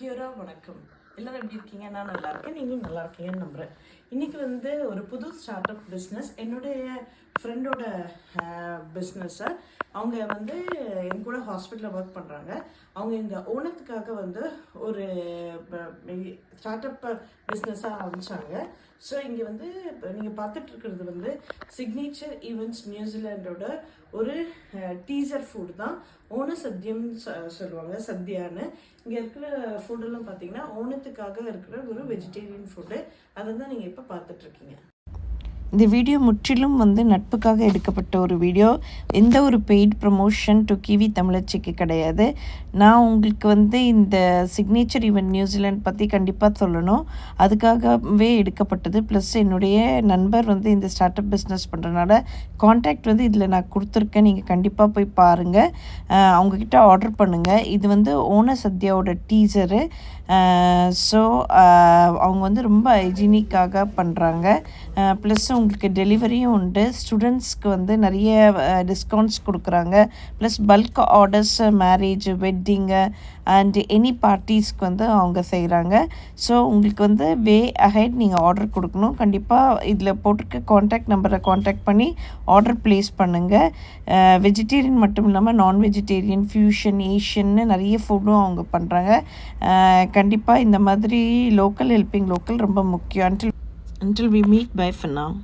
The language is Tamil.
கியூரா வணக்கம். எல்லோரும் எப்படி இருக்கீங்க? நான் நல்லா இருக்கேன். நீங்களும் நல்லா இருக்கீங்கன்னு நம்புகிறேன் இன்னைக்கு வந்து ஒரு புது ஸ்டார்ட் அப் பிஸ்னஸ் என்னுடைய ஃப்ரெண்டோட பிஸ்னஸை அவங்க வந்து என் கூட ஹாஸ்பிட்டலில் ஒர்க் பண்ணுறாங்க அவங்க இந்த ஓணத்துக்காக வந்து ஒரு ஸ்டார்ட் அப் பிஸ்னஸாக ஆரம்பித்தாங்க ஸோ இங்கே வந்து இப்போ நீங்கள் பார்த்துட்ருக்கிறது வந்து சிக்னேச்சர் ஈவெண்ட்ஸ் நியூசிலாண்டோட ஒரு டீசர் ஃபுட் தான். ஓண சத்தியம்னு சொ- சொல்லுவாங்க சத்யான்னு. இங்கே இருக்கிற ஃபுட்டெல்லாம் பார்த்தீங்கன்னா ஓணத்துக்காக இருக்கிற ஒரு வெஜிடேரியன் ஃபுட்டு அதை தான் நீங்கள் இப்போ பார்த்துட்ருக்கீங்க. இந்த வீடியோ முற்றிலும் வந்து நட்புக்காக எடுக்கப்பட்ட ஒரு வீடியோ எந்த ஒரு பெய்ட் ப்ரமோஷன் டு கிவி தமிழச்சிக்கு கிடையாது. நான் உங்களுக்கு வந்து இந்த சிக்னேச்சர் ஈவெண்ட் நியூசிலாண்ட் பற்றி கண்டிப்பாக சொல்லணும். அதுக்காகவே எடுக்கப்பட்டது. ப்ளஸ் என்னுடைய நண்பர் வந்து இந்த ஸ்டார்ட் அப் பிஸ்னஸ் பண்ணுறனால காண்டாக்ட் வந்து இதில் நான் கொடுத்துருக்கேன். நீங்கள் கண்டிப்பாக போய் பாருங்கள் அவங்கக்கிட்ட ஆர்டர் பண்ணுங்கள் இது வந்து ஓன சத்யாவோட டீசரு ஸோ அவங்க வந்து ரொம்ப ஹைஜீனிக்காக பண்ணுறாங்க ப்ளஸ் உங்களுக்கு டெலிவரியும் உண்டு. ஸ்டூடெண்ட்ஸ்க்கு வந்து நிறைய டிஸ்கவுண்ட்ஸ் கொடுக்குறாங்க. ப்ளஸ் பல்க் ஆர்டர்ஸ் மேரேஜ் வெட்டிங்கு அண்ட் எனி பார்ட்டிஸ்க்கு வந்து அவங்க செய்கிறாங்க ஸோ உங்களுக்கு வந்து வே அஹெட் நீங்கள் ஆர்டர் கொடுக்கணும். கண்டிப்பாக இதில் போட்டிருக்க காண்டாக்ட் நம்பரை காண்டாக்ட் பண்ணி ஆர்டர் ப்ளேஸ் பண்ணுங்கள் வெஜிடேரியன் மட்டும் இல்லாமல் நான் வெஜிடேரியன் ஃபியூஷன் ஏஷியன்னு நிறைய ஃபுட்டும் அவங்க பண்ணுறாங்க கண்டிப்பாக இந்த மாதிரி லோக்கல் ஹெல்பிங் லோக்கல் ரொம்ப முக்கியம். Until until we meet bye for now